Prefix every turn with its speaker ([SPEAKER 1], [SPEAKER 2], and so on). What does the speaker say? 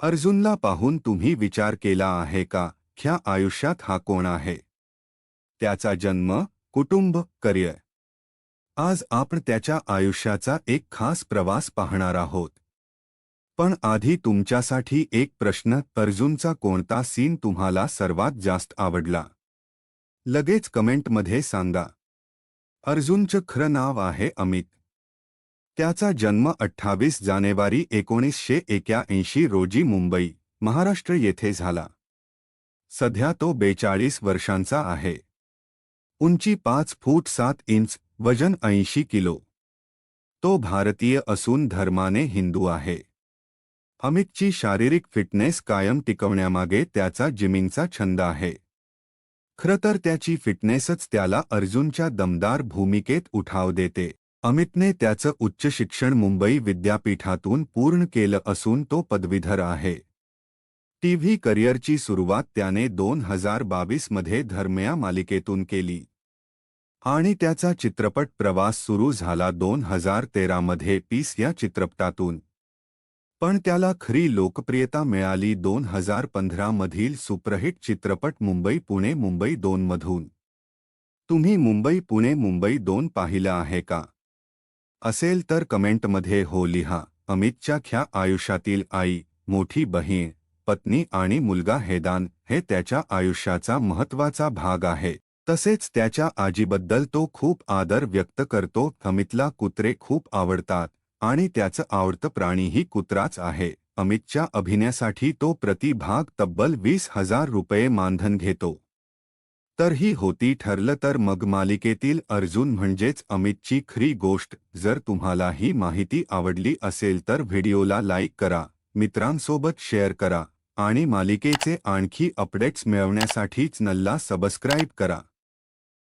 [SPEAKER 1] अर्जुनला पाहून तुम्ही विचार केला आहे का ख्या आयुष्यात हा कोण आहे? त्याचा जन्म कुटुंब करिअर. आज आपण त्याच्या आयुष्याचा एक खास प्रवास पाहणार आहोत. पण आधी तुमच्यासाठी एक प्रश्न अर्जुनचा कोणता सीन तुम्हाला सर्वात जास्त आवडला? लगेच कमेंटमध्ये सांगा. अर्जुनचं खरं नाव आहे अमित. त्याचा जन्म अठ्ठावीस जानेवारी एकोणीसशे एक्याऐंशी रोजी मुंबई, महाराष्ट्र येथे झाला. सध्या तो बेचाळीस वर्षांचा आहे. उंची पाच फूट सात इंच, वज़न ऐंशी किलो. तो भारतीय असून धर्माने हिंदू आहे. अमितची शारीरिक फिटनेस कायम टिकवण्यामागे त्याचा जिमिंगचा छंद आहे. खरं तर त्याची फिटनेसच त्याला अर्जुनच्या दमदार भूमिकेत उठाव देते. अमितने त्याचं उच्च शिक्षण मुंबई विद्यापीठातून पूर्ण केलं असून तो पदवीधर आहे. टीव्ही करिअरची सुरुवात त्याने दोन हजार बावीसमध्ये धर्मया मालिकेतून केली. आणि त्याचा चित्रपट प्रवास सुरू झाला दोन हजार तेरामध्ये पीस या चित्रपटातून. पण त्याला खरी लोकप्रियता मिळाली दोन हजार पंधरामधील सुपरहिट चित्रपट मुंबई पुणे मुंबई दोनमधून तुम्ही मुंबई पुणे मुंबई दोन पाहिलं आहे का? असेल तर कमेंटमध्ये हो लिहा. अमितच्या ख्या आयुष्यातील आई, मोठी बहीण, पत्नी आणि मुलगा हेदान हे त्याच्या आयुष्याचा महत्वाचा भाग आहे. तसेच त्याच्या आजीबद्दल तो खूप आदर व्यक्त करतो. अमितला कुत्रे खूप आवडतात आणि त्याचं आवडतं प्राणीही कुत्राच आहे. अमितच्या अभिनयासाठी तो प्रतिभाग तब्बल वीस हज़ार रुपये मानधन घेतो. तर ही होती ठरलं तर मग मालिकेतील अर्जुन म्हणजेच अमितची खरी गोष्ट जर तुम्हाला ही माहिती आवडली असेल तर व्हिडिओला लाईक करा मित्रांसोबत शेअर करा आणि मालिकेचे आणखी अपडेट्स मिळवण्यासाठीच नल्ला सबस्क्राईब करा.